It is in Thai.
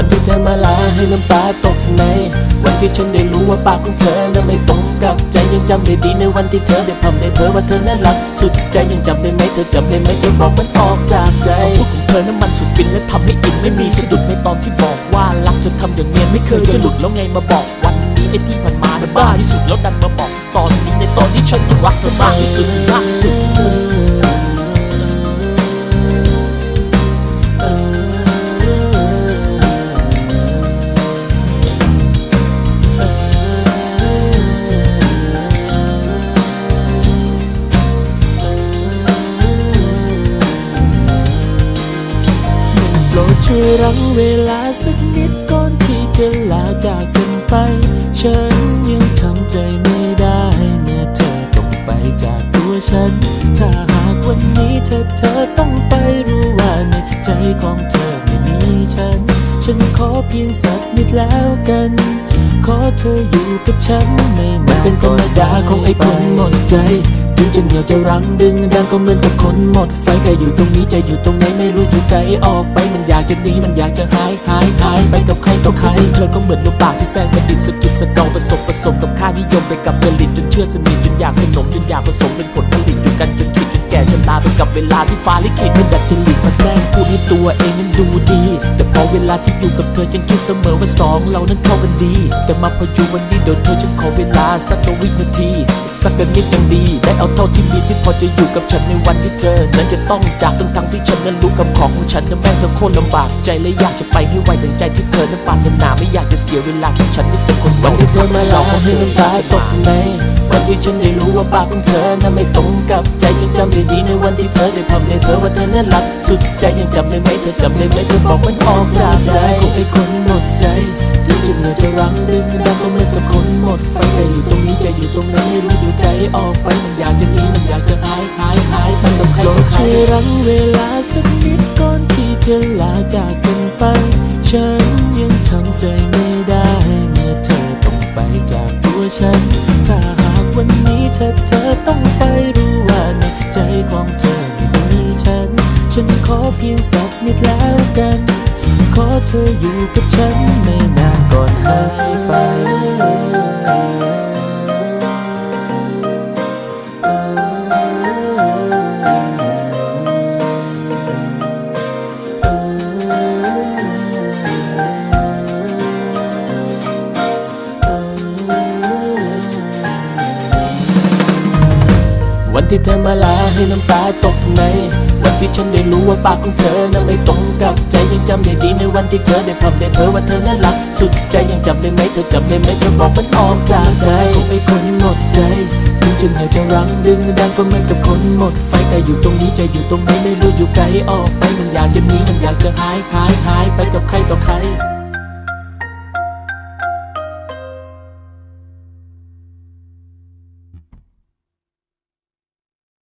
ันที่เธอมาลาให้น้ำตาตกใน วันที่ฉันได้รู้ว่าปากของเธอนั้นไม่ตรงกับใจยังจำได้ดีในวันที่เธอได้พำได้เพ้อว่าเธอนั้นรัก สุดใจยังจำได้ไหมเธอจำได้ไหมเธอบอกมันออกจากใจพูดของเธอนั้นมันสุดฟินและทำให้อินไม่มีสะดุดในตอนที่บอกว่ารักเธอทำอย่างเงี้ยไม่เคยจะหลุดแล้วไงมาบอกวันนี้ไอ้ที่ผ่านมานะบ้าที่สุดแล้วดันมาบอกตอนนี้ในตอนที่ฉันรักเธอมากที่สุดมากที่สุด ช่วยรั้งเวลาสักนิดก่อนที่จะลาจากกันไป ฉันยังทำใจไม่ได้เมื่อเธอต้องไปจากตัวฉัน ถ้าหากวันนี้เธอเธอต้องไปรู้ว่าในใจของเธอไม่มีฉัน ฉันขอเพียงสักนิดแล้วกัน ขอเธออยู่กับฉันไม่นานเป็นธรรมดาของไอ้คนหมดใจ ถึงจะเหนียวจะรั้งดึงดันก็เหมือนกับคนหมดไฟแค่อยู่ตรงนี้ใจอยู่ตรงไหนไม่รู้อยู่ไกลออกไปมันอยากจะหนีมันอยากจะหายหายหายไปกับใครต่อใครเธอก็เหมือนลูกปากที่แซงกระดิดสะกิดสะเกาผสมผสมกับค่านิยมไปกับผลิตจนเชื่อสนิทจนอยากสนมจนอยากผสมเป็นผลผลิตอยู่กันจน ไปกับเวลาที่ฟ้าลิขิตมันดัดจริตมาแซงพูดให้ตัวเองนั้นดูดี แต่พอเวลาที่อยู่กับเธอฉันคิดเสมอว่าสองเรานั้นเข้ากันดี แต่มาพออยู่วันนี้เดี๋ยวเธอฉันขอเวลาสักกวินาที สักกนิดยังดี ได้เอาเท่าที่มีที่พอจะอยู่กับฉันในวันที่เธอนั้นจะต้องจากทั้งทั้งๆที่ฉันนั้นรู้คำขอของฉันนั้นแม่งเธอโคตรลำบากใจและอยากจะไปให้ไวดังใจที่เธอนั้นปรารถนาไม่อยากจะเสียเวลาที่ฉันที่เป็นคนวันที่เธอมาลาให้น้ำตาตกในวันที่ฉันได้รู้ว่าปากของเธอนั้นไม่ตรงกับใจยังจำได้ดีในวันที่เธอได้พำได้เพ้อว่าเธอนั้นรัก สุดใจยังจำได้ไหมเธอจำได้ไหมเธอบอกมันออกจากใจของไอ้คนหมดใจถึงจะเหนื่อยจะรั้งดึงดันก็เหมือนกับคนหมดไฟแต่อยู่ตรงนี้ใจอยู่ตรงไหนไม่รู้อยู่ไกลออกไปมันอยากจะหนีมันอยากจะหายหายหายไปกับใครต่อใครช่วยรั้งเวลาสักนิดก่อนที่จะลาจากกันไป ฉันยังทำใจไม่ได้ เมื่อเธอต้องไปจากตัวฉันถ้า ขอเธออยู่กับฉันไม่นานก่อนหายไป วันที่เธอมาลาให้น้ำตาตกใน วันที่ฉันได้รู้ว่าปากของเธอนั้นไม่ตรงกับใจยังจำได้ดีในวันที่เธอได้พำได้เพ้อว่าเธอนั้นรัก สุดใจยังจำได้ไหมเธอจำได้ไหมเธอบอกมันออกจากใจของไอ้คนหมดใจถึงจะเหนื่อยจะรั้งดึงดันก็เหมือนกับคนหมดไฟแต่อยู่ตรงนี้ใจอยู่ตรงไหนไม่รู้อยู่ไกลออกไปมันอยากจะหนีมันอยากจะหายหายหายไปกับใครต่อใคร